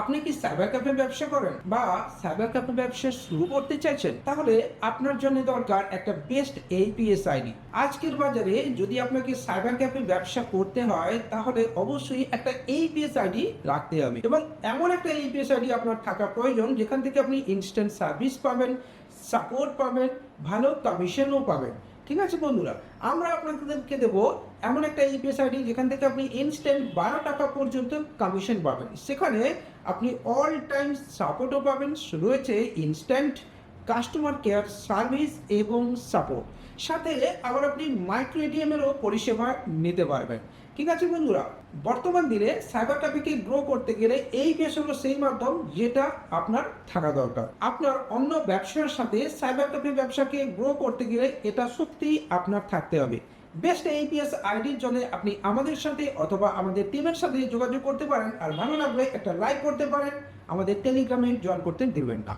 আপনি কি cyber cafe ব্যবসা করেন বা সাইবার ক্যাফে ব্যবসা শুরু করতে চাইছেন? তাহলে আপনার জন্য দরকার একটা বেস্ট এইপিএস আইডি আজকের বাজারে যদি আপনাকে সাইবার ক্যাফে ব্যবসা করতে হয়, তাহলে অবশ্যই একটা এইপিএস আইডি রাখতে হবে। এবং এমন একটা এইপিএস আইডি আপনার থাকা প্রয়োজন, যেখান থেকে আপনি ইনস্ট্যান্ট সার্ভিস পাবেন সাপোর্ট পাবেন, ভালো কমিশনও পাবেন। ঠিক আছে বন্ধুরা, আমরা আপনাদেরকে দেবো এমন একটা ইপিএস আইডি যেখান থেকে আপনি ইনস্ট্যান্ট বারো টাকা পর্যন্ত কমিশন পাবেন। সেখানে আপনি অল টাইম সাপোর্টও পাবেন। রয়েছে ইনস্ট্যান্ট কাস্টমার কেয়ার সার্ভিস এবং সাপোর্ট সাথে আবার আপনি মাইক্রো এটিএমেরও পরিষেবা নিতে পারবেন। ঠিক আছে বন্ধুরা? বর্তমান দিনে সাইবার ক্যাফেকে গ্রো করতে গেলে এই পেশ হলো সেই মাধ্যম যেটা আপনার থাকা দরকার। আপনার অন্য ব্যবসার সাথে সাইবার ক্যাফে ব্যবসাকে গ্রো করতে গেলে এটা সত্যিই আপনার থাকতে হবে। বেস্ট এইপিএস আইডির জন্য আপনি আমাদের সাথে অথবা আমাদের টিমের সাথে যোগাযোগ করতে পারেন। আর ভালো লাগলে একটা লাইক করতে পারেন। আমাদের টেলিগ্রামে জয়েন করতে দেবেন না।